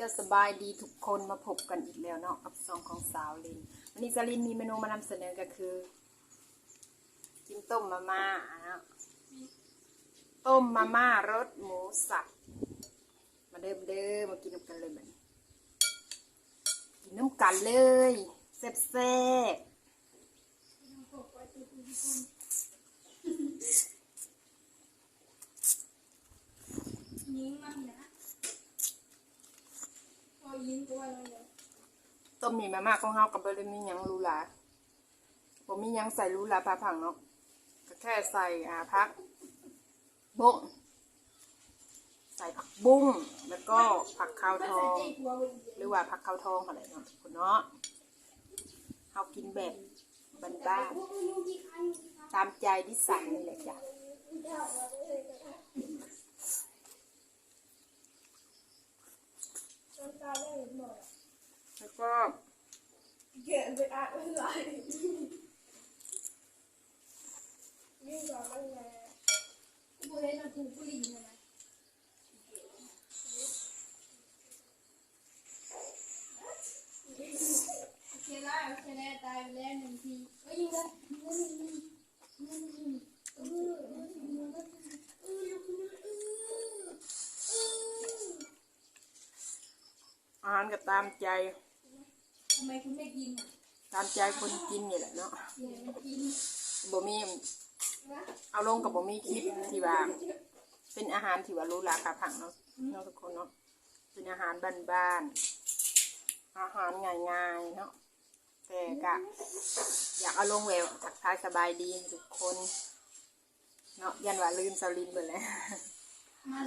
จะสบายดีทุกคนมาพบกันอีกแล้วเนาะกับซองของสาวลินวันนี้สาวลินมีเมนูมานำเสนอก็คือกินต้มมาม่านะต้มมาม่ารสหมูสับมาเดิมเดิมมากินน้ำกันเลยมันกินน้ำกันเลยแซ่บแซ่บ ยิงมันนะพอ ยิงตัวอะไรเนี่ยต้มมีมาม่าของเฮากับบะมีหยังรูหลาผมมีหยังใส่รูหลาปลาผังเนาะก็แค่ใส่อ่าพักบงใส่ผักบุ้งแล้วก็ผักขาวทอง หรือว่าผักขาวทองอะไรเนาะทุกคนเนาะเฮากินแบบบ้านๆตามใจที่สั่งนี่แหละจ้ะ ตาได้หมดแล้วก็เกะไปอ่านอะไรยิ่งกว่ามันเลยบุเรนมันถูกผู้หญิงนะโอเคแล้วโอเคแล้วตายไปแล้วหนึ่งทีก็ยิงเลยยิงเลยยิงยิงเออเออเออเออ อาหารก็ตามใจทำไมคุณไม่กินอะตามใจคนกินนี่แหละเนาะเดี๋ยวไม่กินบ่มีนะเอาลงกับบ่มีคลิปที่ว่าเป็นอาหารที่ว่ารู้ราคาผังเนาะเนาะทุกคนเนาะเป็นอาหารบ้านๆอาหารง่ายๆเนาะแต่ก็อยากเอาลงแววทักทายสบายดีทุกคน เนาะยันว่าลืมสลินไปแล้วมัน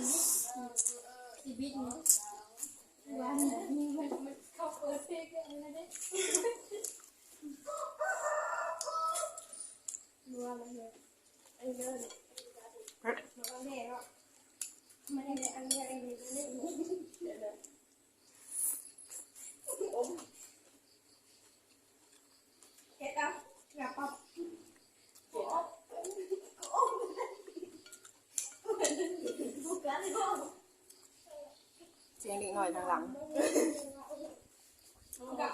ชีวิตเนาะ วันนี้มันมันเข้าเปิดเพลงอะไรเนี่ยรัวมันเลยไอ้เรื่องมันแน่ก็มันได้อันนี้อันนี้อันนี้เดี๋ยวนะอมเก็ตอะอย่าปับอมอมบุกกันเลย เสียงเด็กหน่อยทางหลังกับ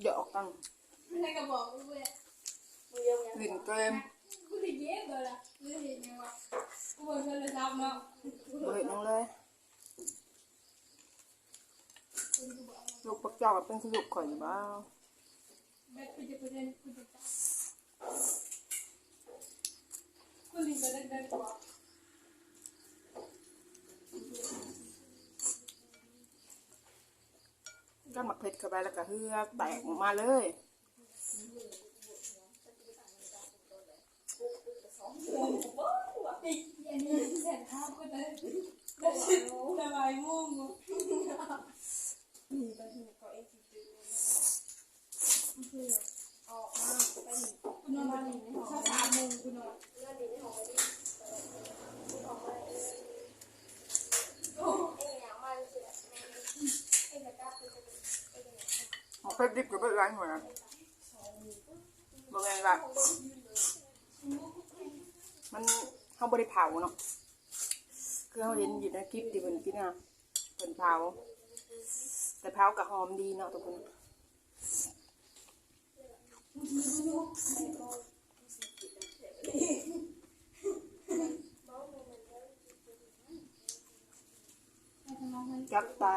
เดี๋ยวออกตังในกระบอกกูเลยลิ่นเกมกูถึงเย็บเลยล่ะกูเห็นยังวะกูบอกเธอเลยซ้ำเนาะบ่เห็นยังเลยลูกปักเจ้ากับเป็นสยุกข่อยอยู่บ้าแบบกูจะไปเดินกูจะจับกูลิงไปเดินเดินกว่า ก็หมักเผ็ดเข้าไปแล้วก็เฮือกแตกออกมาเลยอีกอันนี้แสนห้าก็ได้ระบายม่วงนี่ไปถึงก็เอ็กซ์ติคือออกมาเป็นกูนอนในห้องสามโมงกูนอน หมักเผ็ดดิบกับเผ็ดร้ายหัวนะบ่แม่นว่ามันเฮาบ่ได้เผาเนาะคือเฮาเห็นอยู่ในคลิปที่เพิ่นกินอะเพิ่นเผาแต่เผาก็หอมดีเนาะทุกคนจักตา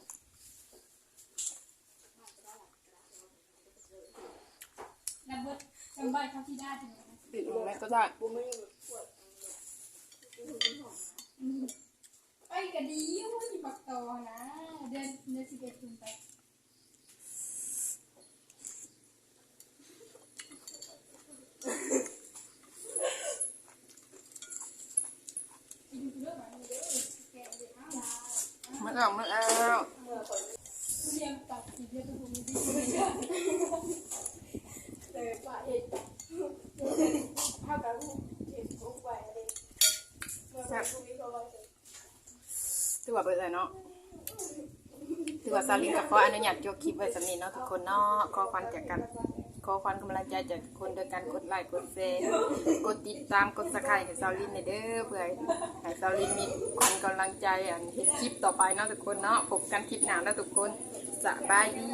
จำใบเท่าที่ได้ถึงปิดหนึ่งไมก็ได้ไปก็ดีว่าอยู่ปักตอนะ เดินเดินสิเกตุนไปกินเรื่องอะไรเด้อแกะเดี๋ยวเอาละไม่เอาไม่เอาทุเรียนต่อสีเดียวกับผมดีเลยว่าเห็ดเท่ากับเห็ดทุกใบอะไรเมื่อวันพรุ่งนี้เขาว่าจะ ถือว่าเบิดเลยเนาะถือว่าซาลินกับขออนุญาตยกคลิปไว้สำนี้เนาะทุกคนเนาะขอควันจากกัน ขอความกำลังใจจากทุกคนโดยการกดไลค์กดแชร์กดติดตามกดสไครต์ให้ซาลินในเด้อเพื่อให้ซาลินมีความกำลังใจอันเห็นคลิปต่อไปเนาะทุกคนเนาะพบกันคลิปหน้าแล้วทุกคนสบายดี